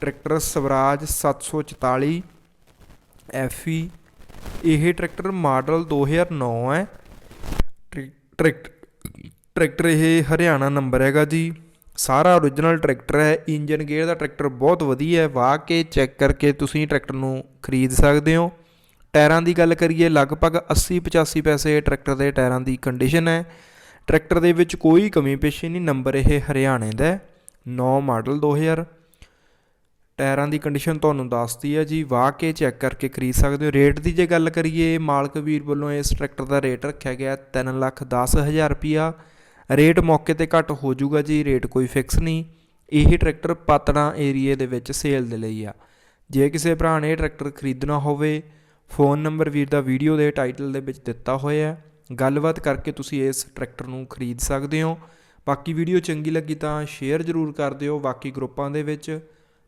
Tractor Swaraj 744 FE ਇਹ tractor model 2009 ਹੈ। ਟਰੈ- tract tractor ਇਹ ਹਰਿਆਣਾ ਨੰਬਰ ਹੈਗਾ ਜੀ। ਸਾਰਾ ਓਰੀਜਨਲ ਟਰੈਕਟਰ ਹੈ। ਇੰਜਨ ਗੇਅਰ ਦਾ ਟਰੈਕਟਰ ਬਹੁਤ ਵਧੀਆ ਹੈ। ਵਾਹ ਕੇ ਚੈੱਕ ਕਰਕੇ ਤੁਸੀਂ ਟਰੈਕਟਰ ਨੂੰ ਖਰੀਦ ਸਕਦੇ ਹੋ। ਟਾਇਰਾਂ ਦੀ ਗੱਲ ਕਰੀਏ, ਲਗਭਗ 80 85 ਪੈਸੇ ਟਰੈਕਟਰ ਦੇ ਟਾਇਰਾਂ ਦੀ ਕੰਡੀਸ਼ਨ ਹੈ। ਟਰੈਕਟਰ ਦੇ ਵਿੱਚ ਕੋਈ ਕਮੀ ਪੇਸ਼ੀ ਨਹੀਂ। ਨੰਬਰ ਇਹ ਹਰਿਆਣੇ ਦਾ ਹੈ। 9 ਮਾਡਲ 2000 ਟਾਇਰਾਂ ਦੀ ਕੰਡੀਸ਼ਨ ਤੁਹਾਨੂੰ ਦੱਸਦੀ ਹੈ ਜੀ, ਵਾਹ ਕੇ ਚੈੱਕ ਕਰਕੇ ਖਰੀਦ ਸਕਦੇ ਹੋ। ਰੇਟ ਦੀ ਜੇ ਗੱਲ ਕਰੀਏ, ਮਾਲਕ ਵੀਰ ਵੱਲੋਂ ਇਸ ਟਰੈਕਟਰ ਦਾ ਰੇਟ ਰੱਖਿਆ ਗਿਆ 3 ਲੱਖ 10 ਹਜ਼ਾਰ ਰੁਪਿਆ ਰੇਟ ਮੌਕੇ ਤੇ ਘੱਟ ਹੋ ਜਾਊਗਾ ਜੀ ਰੇਟ ਕੋਈ ਫਿਕਸ ਨਹੀਂ। ਇਹ ਟਰੈਕਟਰ ਪਾਤੜਾ ਏਰੀਏ ਦੇ ਵਿੱਚ ਸੇਲ ਦੇ ਲਈ ਆ। ਜੇ ਕਿਸੇ ਭਰਾ ਨੇ ਇਹ ਟਰੈਕਟਰ ਖਰੀਦਣਾ ਹੋਵੇ ਫੋਨ ਨੰਬਰ ਵੀਰ ਦਾ ਵੀਡੀਓ ਦੇ ਟਾਈਟਲ ਦੇ ਵਿੱਚ ਦਿੱਤਾ ਹੋਇਆ ਹੈ। ਗੱਲਬਾਤ ਕਰਕੇ ਤੁਸੀਂ ਇਸ ਟਰੈਕਟਰ ਨੂੰ ਖਰੀਦ ਸਕਦੇ ਹੋ। ਬਾਕੀ ਵੀਡੀਓ ਚੰਗੀ ਲੱਗੀ ਤਾਂ ਸ਼ੇਅਰ ਜ਼ਰੂਰ ਕਰ ਦਿਓ। ਬਾਕੀ ਗਰੁੱਪਾਂ ਦੇ ਵਿੱਚ